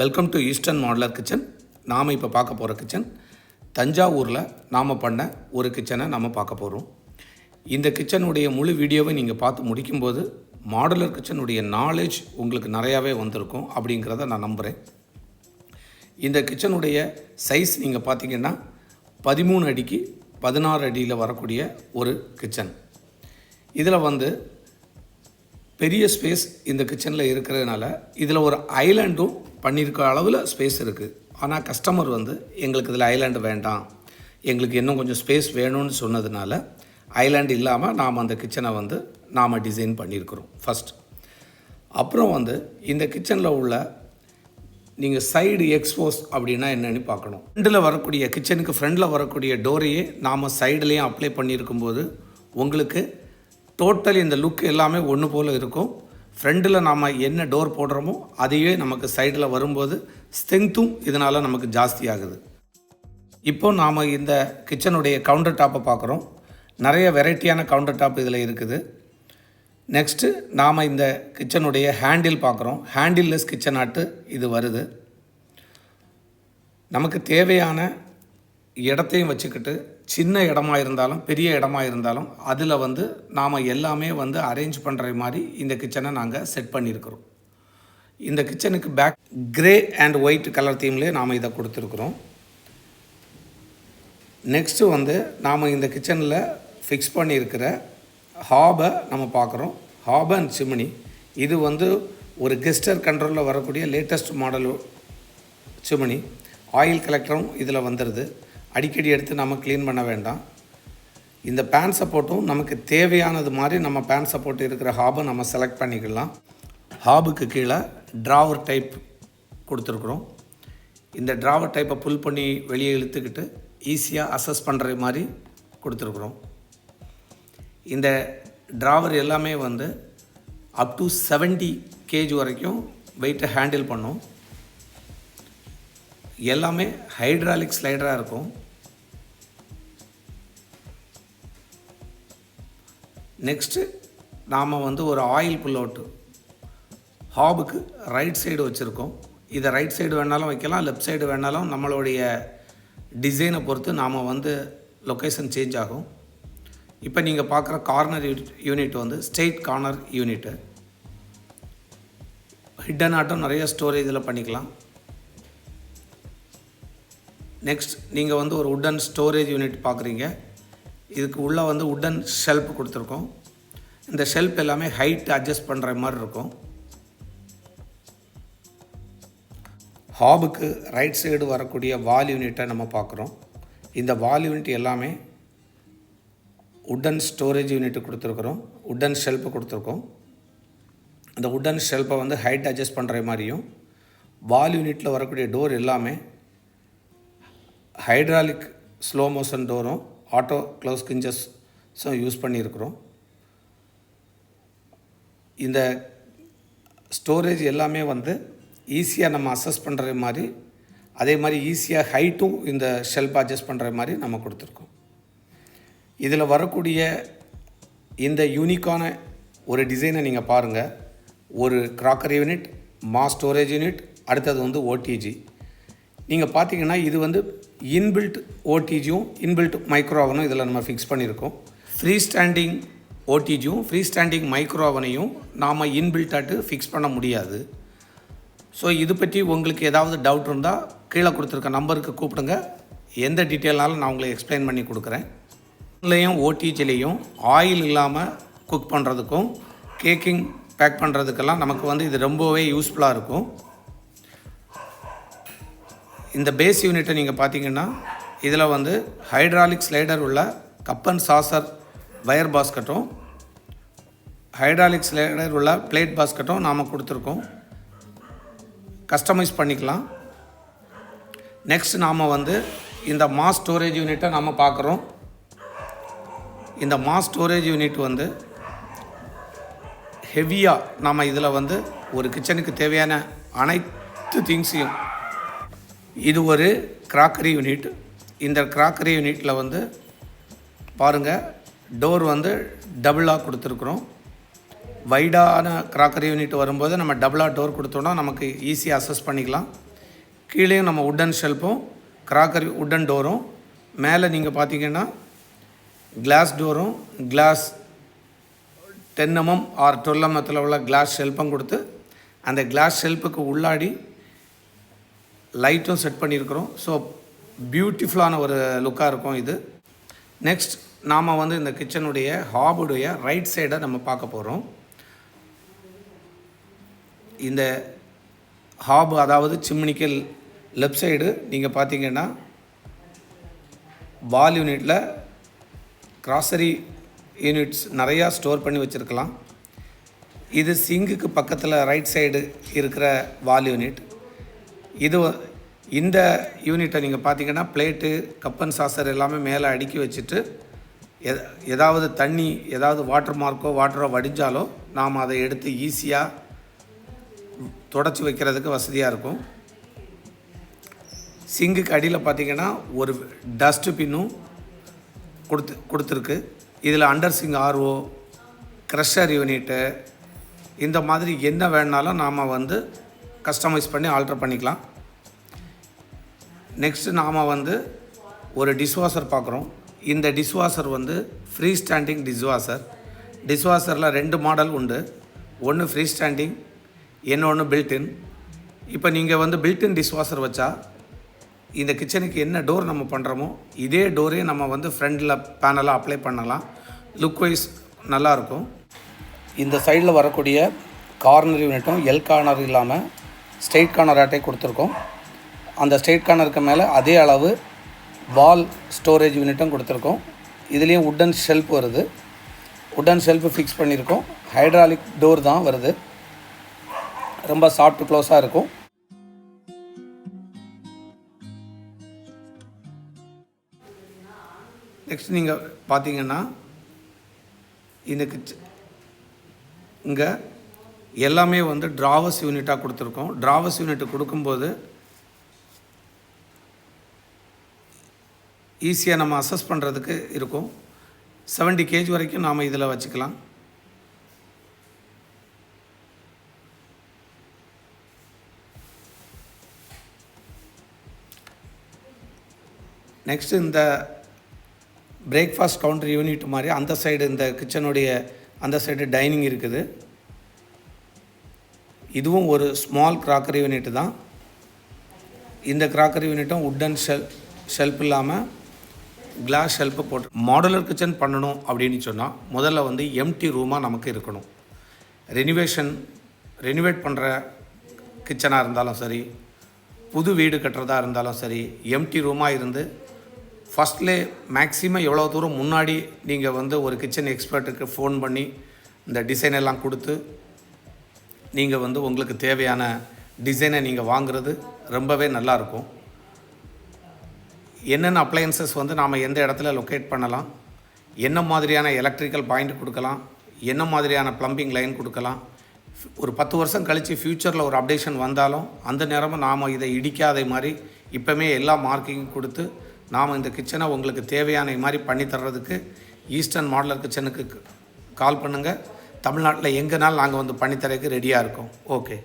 Welcome to Eastern modular kitchen நாம் இப்போ பார்க்க போகிற கிச்சன் தஞ்சாவூரில் நாம் பண்ண ஒரு கிச்சனை நாம் பார்க்க போகிறோம் இந்த கிச்சனுடைய முழு வீடியோவை நீங்கள் பார்த்து முடிக்கும்போது மாடுலர் கிச்சனுடைய நாலேஜ் உங்களுக்கு நிறையாவே வந்திருக்கும் அப்படிங்கிறத நான் நம்புகிறேன் இந்த கிச்சனுடைய சைஸ் நீங்கள் பார்த்தீங்கன்னா பதிமூணு அடிக்கு பதினாறு அடியில் வரக்கூடிய ஒரு கிச்சன் இதில் வந்து பெரிய ஸ்பேஸ் இந்த கிச்சனில் இருக்கிறதுனால இதில் ஒரு ஐலாண்டும் பண்ணியிருக்க அளவில் ஸ்பேஸ் இருக்குது ஆனால் கஸ்டமர் வந்து எங்களுக்கு இதில் ஐலாண்டு வேண்டாம். எங்களுக்கு இன்னும் கொஞ்சம் ஸ்பேஸ் வேணும்னு சொன்னதுனால ஐலாண்டு இல்லாமல் நாம் அந்த கிச்சனை வந்து நாம் டிசைன் பண்ணியிருக்கிறோம் ஃபஸ்ட் அப்புறம் வந்து இந்த கிச்சனில் உள்ள நீங்கள் சைடு எக்ஸ்போஸ் அப்படின்னா என்னென்னு பார்க்கணும். ஃப்ரெண்டில் வரக்கூடிய கிச்சனுக்கு ஃப்ரெண்டில் வரக்கூடிய டோரையே நாம் சைடுலேயும் அப்ளை பண்ணியிருக்கும்போது உங்களுக்கு டோட்டல் இந்த லுக் எல்லாமே ஒன்று போல் இருக்கும். ஃப்ரண்டில் நாம் என்ன டோர் போடுறோமோ அதையே நமக்கு சைடில் வரும்போது ஸ்ட்ரென்த்தும் இதனால் நமக்கு ஜாஸ்தியாகுது. இப்போ நாம் இந்த கிச்சனுடைய கவுண்டர் டாப்பை பார்க்குறோம். நிறைய வெரைட்டியான கவுண்டர் டாப் இதில் இருக்குது. நெக்ஸ்ட்டு நாம் இந்த கிச்சனுடைய ஹேண்டில் பார்க்குறோம். ஹேண்டில்லெஸ் கிச்சன் ஆட்டு இது வருது. நமக்கு தேவையான இடத்தையும் வச்சுக்கிட்டு சின்ன இடமா இருந்தாலும் பெரிய இடமா இருந்தாலும் அதில் வந்து நாம் எல்லாமே வந்து அரேஞ்ச் பண்ணுற மாதிரி இந்த கிச்சனை நாங்கள் செட் பண்ணியிருக்கிறோம் இந்த கிச்சனுக்கு black grey and white colour தீம்லேயே நாம் இதை கொடுத்துருக்குறோம். நெக்ஸ்ட்டு வந்து நாம் இந்த கிச்சனில் ஃபிக்ஸ் பண்ணியிருக்கிற ஹாபை நம்ம பார்க்குறோம். ஹாப் அண்ட் சிமினி இது வந்து ஒரு கெஸ்டர் கண்ட்ரோலில் வரக்கூடிய லேட்டஸ்ட் மாடல் சிமினி ஆயில் கலெக்டரும் இதில் வந்துடுது அடிக்கடி எடுத்து நம்ம க்ளீன் பண்ண வேண்டாம். இந்த பேன் சப்போர்ட்டும் நமக்கு தேவையானது மாதிரி நம்ம பேன் சப்போர்ட் இருக்கிற ஹாபை நம்ம செலக்ட் பண்ணிக்கலாம். ஹாபுக்கு கீழே ட்ராவர் டைப் கொடுத்துருக்குறோம். இந்த ட்ராவர் டைப்பை புல் பண்ணி வெளியே இழுத்துக்கிட்டு ஈஸியாக அசஸ் பண்ணுற மாதிரி கொடுத்துருக்குறோம். இந்த ட்ராவர் எல்லாமே வந்து அப் டு 70 கேஜ் வரைக்கும் வெயிட்டை ஹேண்டில் பண்ணும். எல்லாமே ஹைட்ராலிக் ஸ்லைடராக இருக்கும். நெக்ஸ்ட்டு நாம் வந்து ஒரு ஆயில் புல் அவுட்டு ஹாபுக்கு ரைட் சைடு வச்சுருக்கோம். இதை ரைட் சைடு வேணாலும் வைக்கலாம் லெஃப்ட் சைடு வேணாலும் நம்மளுடைய டிசைனை பொறுத்து நாம் வந்து லொக்கேஷன் சேஞ்ச் ஆகும். இப்போ நீங்கள் பார்க்குற கார்னர் யூனிட் வந்து ஸ்டேட் கார்னர் யூனிட்டு ஹிட்டன் ஆட்டம் நிறைய ஸ்டோரேஜில் பண்ணிக்கலாம். நெக்ஸ்ட் நீங்கள் வந்து ஒரு உட்டன் ஸ்டோரேஜ் யூனிட் பார்க்குறீங்க இதுக்கு உள்ளே வந்து உட்டன் ஷெல்ஃப் கொடுத்துருக்கோம். இந்த ஷெல்ஃப் எல்லாமே ஹைட் அட்ஜஸ்ட் பண்ணுற மாதிரி இருக்கும். ஹாபுக்கு ரைட் சைடு வரக்கூடிய வால் யூனிட்டை நம்ம பார்க்குறோம் இந்த வால் யூனிட் எல்லாமே உட்டன் ஸ்டோரேஜ் யூனிட் கொடுத்துருக்குறோம். உட்டன் ஷெல்ஃபு கொடுத்துருக்கோம். அந்த உட்டன் ஷெல்ஃபை வந்து ஹைட் அட்ஜஸ்ட் பண்ணுற மாதிரியும் வால் யூனிட்டில் வரக்கூடிய டோர் எல்லாமே ஹைட்ராலிக் ஸ்லோ மோஷன் டோரும் ஆட்டோ க்ளோஸ் கிஞ்சஸும் யூஸ் பண்ணியிருக்கிறோம். இந்த ஸ்டோரேஜ் எல்லாமே வந்து ஈஸியாக நம்ம அசஸ் பண்ணுற மாதிரி அதே மாதிரி ஈஸியாக ஹைட்டும் இந்த ஷெல்ஃப் அட்ஜஸ்ட் பண்ணுற மாதிரி நம்ம கொடுத்துருக்கோம். இதில் வரக்கூடிய இந்த யூனிக்கான ஒரு டிசைனை நீங்கள் பாருங்கள் ஒரு கிராக்கர் யூனிட் மா ஸ்டோரேஜ் யூனிட் அடுத்தது வந்து ஓடிஜி நீங்கள் பார்த்தீங்கன்னா இது வந்து இன்பில்ட் ஓடிஜியும் இன்பில்ட் மைக்ரோவனும் இதில் நம்ம ஃபிக்ஸ் பண்ணியிருக்கோம் ஃப்ரீ ஸ்டாண்டிங் ஓடிஜியும் ஃப்ரீ ஸ்டாண்டிங் மைக்ரோவனையும் நாம் இன்பில்ட்டாட்டு ஃபிக்ஸ் பண்ண முடியாது. ஸோ இது பற்றி உங்களுக்கு ஏதாவது டவுட் இருந்தால் கீழே கொடுத்துருக்க நம்பருக்கு கூப்பிடுங்க. எந்த டீட்டெயில்னாலும் நான் உங்களுக்கு எக்ஸ்பிளைன் பண்ணி கொடுக்குறேன். இதுலேயும் ஓடிஜிலையும் ஆயில் இல்லாமல் குக் பண்ணுறதுக்கும் கேக்கிங் பேக் பண்ணுறதுக்கெல்லாம் நமக்கு வந்து இது ரொம்பவே யூஸ்ஃபுல்லாக இருக்கும். இந்த பேஸ் யூனிட்டை நீங்கள் பார்த்தீங்கன்னா இதில் வந்து ஹைட்ராலிக் ஸ்லைடர் உள்ள கப் அண்ட் சாசர் வயர் பாஸ்கட்டும் ஹைட்ராலிக் ஸ்லைடர் உள்ள பிளேட் பாஸ்கட்டும் நாம் கொடுத்துருக்கோம். கஸ்டமைஸ் பண்ணிக்கலாம். நெக்ஸ்ட் நாம் வந்து இந்த மாஸ் ஸ்டோரேஜ் யூனிட்டை நாம் பார்க்குறோம் இந்த மாஸ் ஸ்டோரேஜ் யூனிட் வந்து ஹெவியாக நாம் இதில் வந்து ஒரு கிச்சனுக்கு தேவையான அனைத்து திங்ஸையும் இது ஒரு கிராக்கரி யூனிட் இந்த கிராக்கரி யூனிட்டில் வந்து பாருங்கள் டோர் வந்து டபுளாக கொடுத்துருக்குறோம். வைடான கிராக்கரி யூனிட் வரும்போது நம்ம டபுளாக டோர் கொடுத்தோன்னா நமக்கு ஈஸியாக அசஸ் பண்ணிக்கலாம். கீழேயும் நம்ம உட்டன் ஷெல்ஃபும் கிராக்கரி உட்டன் டோரும் மேலே நீங்கள் பார்த்தீங்கன்னா கிளாஸ் டோரும் glass ten MM or twelve எம்எத்தில் mm உள்ள கிளாஸ் ஷெல்ஃபும் கொடுத்து அந்த கிளாஸ் ஷெல்ஃபுக்கு உள்ளாடி லைட்டும் செட் பண்ணியிருக்கிறோம். ஸோ பியூட்டிஃபுல்லான ஒரு லுக்காக இருக்கும் இது. நெக்ஸ்ட் நாம் வந்து இந்த கிச்சனுடைய ஹாபுடைய ரைட் சைடை நம்ம பார்க்க போகிறோம் இந்த ஹாபு அதாவது சிம்னிக்கு லெஃப்ட் சைடு நீங்கள் பார்த்தீங்கன்னா வால் யூனிட்டில் கிராசரி யூனிட்ஸ் நிறையா ஸ்டோர் பண்ணி வச்சுருக்கலாம். இது சிங்குக்கு பக்கத்தில் ரைட் சைடு இருக்கிற வால் யூனிட் இது இந்த யூனிட்டை நீங்கள் பார்த்தீங்கன்னா பிளேட்டு கப்பன் சாசர் எல்லாமே மேலே அடுக்கி வச்சுட்டு ஏதாவது தண்ணி ஏதாவது வாட்டர் மார்க்கோ வாட்டரோ வடிஞ்சாலோ நாம் அதை எடுத்து ஈஸியாக தொடச்சி வைக்கிறதுக்கு வசதியாக இருக்கும். சிங்குக்கு அடியில் பார்த்தீங்கன்னா ஒரு டஸ்ட்டு பின்னும் கொடுத்து கொடுத்துருக்கு. இதில் under sink RO crusher unit இந்த மாதிரி என்ன வேணாலும் நாம் வந்து கஸ்டமைஸ் பண்ணி ஆல்டர் பண்ணிக்கலாம். நெக்ஸ்ட்டு நாம் வந்து ஒரு டிஷ்வாஷர் பார்க்குறோம். இந்த டிஷ்வாஷர் வந்து ஃப்ரீ ஸ்டாண்டிங் டிஷ்வாஷர் டிஷ்வாஷரில் ரெண்டு மாடல் உண்டு. ஒன்று ஃப்ரீ ஸ்டாண்டிங் இன்னொன்று பில்டின் இப்போ நீங்கள் வந்து பில்டின் டிஷ்வாஷர் வச்சா இந்த கிச்சனுக்கு என்ன டோர் நம்ம பண்ணுறோமோ இதே டோரே நம்ம வந்து ஃப்ரண்டில் பேனலாக அப்ளை பண்ணலாம். லுக் வைஸ் நல்லாயிருக்கும் இந்த சைடில் வரக்கூடிய கார்னர் யூனிட்டும் எல் கார்னர் இல்லாமல் ஸ்ட்ரெயிட் கார்னர் அட்டை கொடுத்துருக்கோம். அந்த ஸ்ட்ரெயிட் கார்னருக்கு மேலே அதே அளவு வால் ஸ்டோரேஜ் யூனிட்டும் கொடுத்துருக்கோம். இதுலேயும் உட்டன் ஷெல்ஃப் வருது. உட்டன் ஷெல்ஃபு ஃபிக்ஸ் பண்ணியிருக்கோம். ஹைட்ராலிக் டோர் தான் வருது. ரொம்ப சாஃப்ட் க்ளோஸாக இருக்கும். நெக்ஸ்ட் நீங்கள் பார்த்தீங்கன்னா இந்த கிச்ச இங்கே எல்லாமே வந்து டிராவஸ் யூனிட்டாக கொடுத்துருக்கோம். டிராவஸ் யூனிட் கொடுக்கும்போது ஈஸியாக நம்ம அசஸ் பண்ணுறதுக்கு இருக்கும். 70 கேஜ் வரைக்கும் நாம் இதில் வச்சுக்கலாம். நெக்ஸ்ட் இந்த பிரேக்ஃபாஸ்ட் கவுண்டர் யூனிட் மாதிரி அந்த சைடு இந்த கிச்சனுடைய அந்த சைடு டைனிங் இருக்குது. இதுவும் ஒரு ஸ்மால் கிராக்கரி யூனிட் தான். இந்த கிராக்கரி யூனிட்டும் உட்டன் ஷெல் ஷெல்ஃப் இல்லாமல் கிளாஸ் ஷெல்ஃபு போட்டு மாடுலர் கிச்சன் பண்ணணும் அப்படின்னு சொன்னால் முதல்ல வந்து எம்டி ரூமாக நமக்கு இருக்கணும். ரெனிவேஷன் ரெனிவேட் பண்ணுற கிச்சனாக இருந்தாலும் சரி புது வீடு கட்டுறதா இருந்தாலும் சரி எம்டி ரூமாக இருந்து ஃபஸ்ட்லே மேக்ஸிமம் எவ்வளோ தூரம் முன்னாடி நீங்கள் வந்து ஒரு கிச்சன் எக்ஸ்பர்ட்டுக்கு ஃபோன் பண்ணி இந்த டிசைன் எல்லாம் கொடுத்து நீங்கள் வந்து உங்களுக்கு தேவையான டிசைனை நீங்கள் வாங்குறது ரொம்பவே நல்லாயிருக்கும் என்னென்ன அப்ளையன்சஸ் வந்து நாம் எந்த இடத்துல லொக்கேட் பண்ணலாம்? என்ன மாதிரியான எலக்ட்ரிக்கல் பாயிண்ட் கொடுக்கலாம்? என்ன மாதிரியான ப்ளம்பிங் லைன் கொடுக்கலாம்? ஒரு பத்து வருஷம் கழித்து ஃப்யூச்சரில் ஒரு அப்டேஷன் வந்தாலும் அந்த நேரமும் நாம் இதை இடிக்காத மாதிரி இப்போமே எல்லா மார்க்கிங் கொடுத்து நாம் இந்த கிச்சனை உங்களுக்கு தேவையான மாதிரி பண்ணி தர்றதுக்கு ஈஸ்டர்ன் மாடலர் கிச்சனுக்கு கால் பண்ணுங்கள் தமிழ்நாட்டில் எங்கேனாலும் நாங்கள் வந்து பண்ணித்தரக்கு ரெடியாக இருக்கோம். ஓகே